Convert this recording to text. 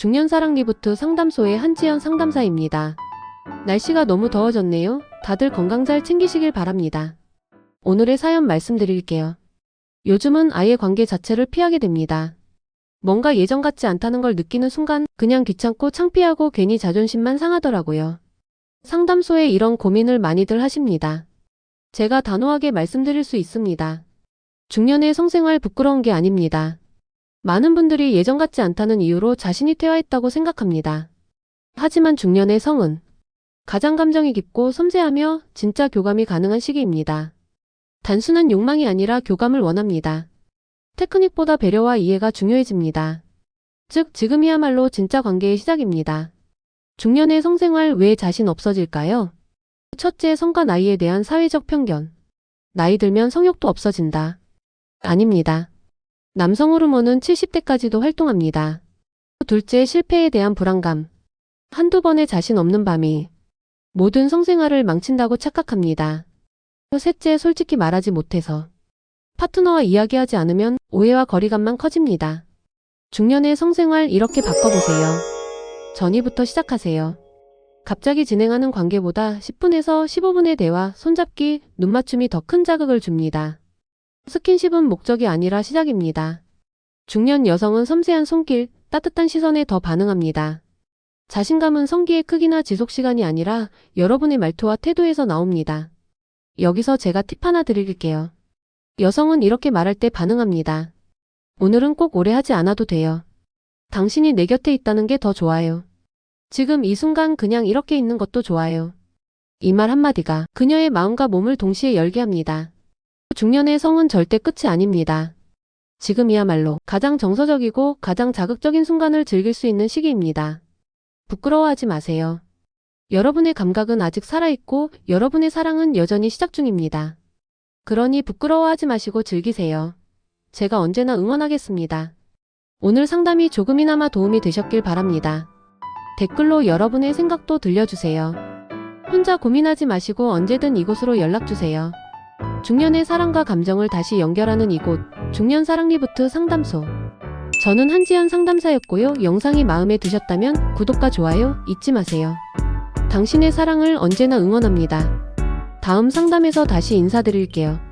중년 사랑 리부트 상담소의 한지연 상담사입니다. 날씨가 너무 더워졌네요. 다들 건강 잘 챙기시길 바랍니다. 오늘의 사연 말씀드릴게요. 요즘은 아예 관계 자체를 피하게 됩니다. 뭔가 예전 같지 않다는 걸 느끼는 순간 그냥 귀찮고 창피하고 괜히 자존심만 상하더라고요. 상담소에 이런 고민을 많이들 하십니다. 제가 단호하게 말씀드릴 수 있습니다. 중년의 성생활 부끄러운 게 아닙니다. 많은 분들이 예전 같지 않다는 이유로 자신이 퇴화했다고 생각합니다. 하지만 중년의 성은 가장 감정이 깊고 섬세하며 진짜 교감이 가능한 시기입니다. 단순한 욕망이 아니라 교감을 원합니다. 테크닉보다 배려와 이해가 중요해집니다. 즉, 지금이야말로 진짜 관계의 시작입니다. 중년의 성생활 왜 자신 없어질까요? 첫째, 성과 나이에 대한 사회적 편견. 나이 들면 성욕도 없어진다. 아닙니다. 남성 호르몬은 70대까지도 활동합니다. 둘째, 실패에 대한 불안감. 한두 번의 자신 없는 밤이 모든 성생활을 망친다고 착각합니다. 셋째, 솔직히 말하지 못해서. 파트너와 이야기하지 않으면 오해와 거리감만 커집니다. 중년의 성생활 이렇게 바꿔보세요. 전이부터 시작하세요. 갑자기 진행하는 관계보다 10분에서 15분의 대화, 손잡기, 눈맞춤이 더 큰 자극을 줍니다. 스킨십은 목적이 아니라 시작입니다. 중년 여성은 섬세한 손길, 따뜻한 시선에 더 반응합니다. 자신감은 성기의 크기나 지속 시간이 아니라 여러분의 말투와 태도에서 나옵니다. 여기서 제가 팁 하나 드릴게요. 여성은 이렇게 말할 때 반응합니다. 오늘은 꼭 오래 하지 않아도 돼요. 당신이 내 곁에 있다는 게 더 좋아요. 지금 이 순간 그냥 이렇게 있는 것도 좋아요. 이 말 한마디가 그녀의 마음과 몸을 동시에 열게 합니다. 중년의 성은 절대 끝이 아닙니다. 지금이야말로 가장 정서적이고 가장 자극적인 순간을 즐길 수 있는 시기입니다. 부끄러워하지 마세요. 여러분의 감각은 아직 살아있고 여러분의 사랑은 여전히 시작 중입니다. 그러니 부끄러워하지 마시고 즐기세요. 제가 언제나 응원하겠습니다. 오늘 상담이 조금이나마 도움이 되셨길 바랍니다. 댓글로 여러분의 생각도 들려주세요. 혼자 고민하지 마시고 언제든 이곳으로 연락주세요. 중년의 사랑과 감정을 다시 연결하는 이곳, 중년 사랑 리부트 상담소. 저는 한지연 상담사였고요. 영상이 마음에 드셨다면 구독과 좋아요 잊지 마세요. 당신의 사랑을 언제나 응원합니다. 다음 상담에서 다시 인사드릴게요.